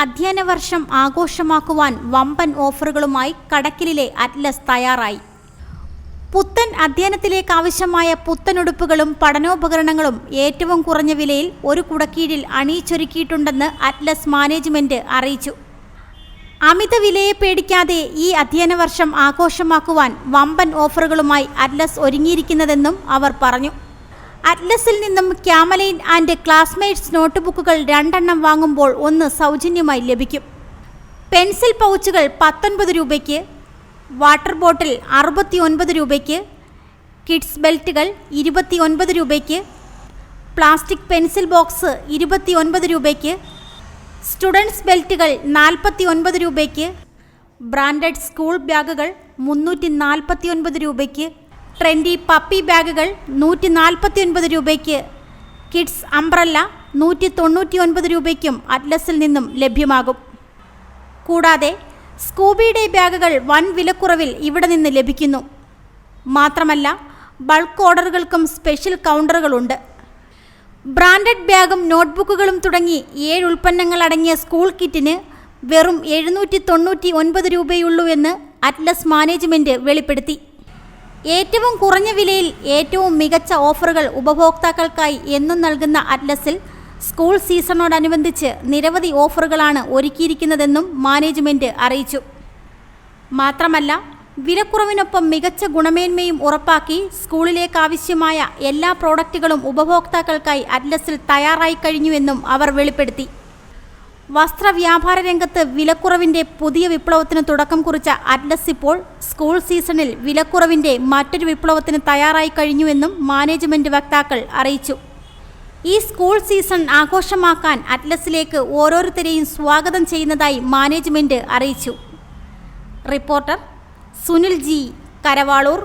അധ്യയന വർഷം ആഘോഷമാക്കുവാൻ വമ്പൻ ഓഫറുകളുമായി കടക്കിലെ അറ്റ്ലസ് തയ്യാറായി. പുത്തൻ അധ്യയനത്തിലേക്ക് ആവശ്യമായ പുത്തനുടുപ്പുകളും പഠനോപകരണങ്ങളും ഏറ്റവും കുറഞ്ഞ വിലയിൽ ഒരു കുടക്കീഴിൽ അണിയിച്ചൊരുക്കിയിട്ടുണ്ടെന്ന് അറ്റ്ലസ് മാനേജ്മെന്റ് അറിയിച്ചു. അമിത വിലയെ പേടിക്കാതെ ഈ അധ്യയന വർഷം ആഘോഷമാക്കുവാൻ വമ്പൻ ഓഫറുകളുമായി അറ്റ്ലസ് ഒരുങ്ങിയിരിക്കുന്നതെന്നും അവർ പറഞ്ഞു. അറ്റ്ലസിൽ നിന്നും ക്യാമലൈൻ ആൻഡ് ക്ലാസ്മേറ്റ്സ് നോട്ട്ബുക്കുകൾ രണ്ടെണ്ണം വാങ്ങുമ്പോൾ ഒന്ന് സൗജന്യമായി ലഭിക്കും. പെൻസിൽ പൗച്ചുകൾ പത്തൊൻപത് രൂപയ്ക്ക് വാട്ടർ ബോട്ടിൽ അറുപത്തി ഒൻപത് രൂപയ്ക്ക് കിഡ്സ് ബെൽറ്റുകൾ ഇരുപത്തി ഒൻപത് രൂപയ്ക്ക് പ്ലാസ്റ്റിക് പെൻസിൽ ബോക്സ് ഇരുപത്തി ഒൻപത് രൂപയ്ക്ക് സ്റ്റുഡൻസ് ബെൽറ്റുകൾ നാൽപ്പത്തി ഒൻപത് രൂപയ്ക്ക് ബ്രാൻഡഡ് സ്കൂൾ ബാഗുകൾ മുന്നൂറ്റി നാൽപ്പത്തി ഒൻപത് രൂപയ്ക്ക് ട്രെൻഡി പപ്പി ബാഗുകൾ നൂറ്റി നാൽപ്പത്തി ഒൻപത് രൂപയ്ക്ക്. കിഡ്സ് അംബ്രല്ല നൂറ്റി തൊണ്ണൂറ്റി ഒൻപത് രൂപയ്ക്കും അറ്റ്ലസിൽ നിന്നും ലഭ്യമാകും. കൂടാതെ സ്കൂബി ഡേ ബാഗുകൾ വൻ വിലക്കുറവിൽ ഇവിടെ നിന്ന് ലഭിക്കുന്നു. മാത്രമല്ല ബൾക്ക് ഓർഡറുകൾക്കും സ്പെഷ്യൽ കൗണ്ടറുകളുണ്ട് ബ്രാൻഡഡ് ബാഗും നോട്ട്ബുക്കുകളും തുടങ്ങി ഏഴ് ഉൽപ്പന്നങ്ങൾ അടങ്ങിയ സ്കൂൾ കിറ്റിന് വെറും എഴുന്നൂറ്റി തൊണ്ണൂറ്റി ഒൻപത് രൂപയുള്ളൂ എന്ന് അറ്റ്ലസ് മാനേജ്മെന്റ് വെളിപ്പെടുത്തി. ഏറ്റവും കുറഞ്ഞ വിലയിൽ ഏറ്റവും മികച്ച ഓഫറുകൾ ഉപഭോക്താക്കൾക്കായി എന്നും നൽകുന്ന അറ്റ്ലസിൽ സ്കൂൾ സീസണോടനുബന്ധിച്ച് നിരവധി ഓഫറുകളാണ് ഒരുക്കിയിരിക്കുന്നതെന്നും മാനേജ്മെന്റ് അറിയിച്ചു. മാത്രമല്ല വിലക്കുറവിനൊപ്പം മികച്ച ഗുണമേന്മയും ഉറപ്പാക്കി സ്കൂളിലേക്ക് ആവശ്യമായ എല്ലാ പ്രോഡക്റ്റുകളും ഉപഭോക്താക്കൾക്കായി അറ്റ്ലസിൽ തയ്യാറായി കഴിഞ്ഞുവെന്നും അവർ വെളിപ്പെടുത്തി. വസ്ത്രവ്യാപാര രംഗത്ത് വിലക്കുറവിന്റെ പുതിയ വിപ്ലവത്തിന് തുടക്കം കുറിച്ച അറ്റ്ലസ് ഇപ്പോൾ സ്കൂൾ സീസണിൽ വിലക്കുറവിന്റെ മറ്റൊരു വിപ്ലവത്തിന് തയ്യാറായി കഴിഞ്ഞുവെന്നും മാനേജ്മെന്റ് വക്താക്കൾ അറിയിച്ചു. ഈ സ്കൂൾ സീസൺ ആഘോഷമാക്കാൻ അറ്റ്ലസിലേക്ക് ഓരോരുത്തരെയും സ്വാഗതം ചെയ്യുന്നതായി മാനേജ്മെന്റ് അറിയിച്ചു. Reporter Sunil G Karavaloor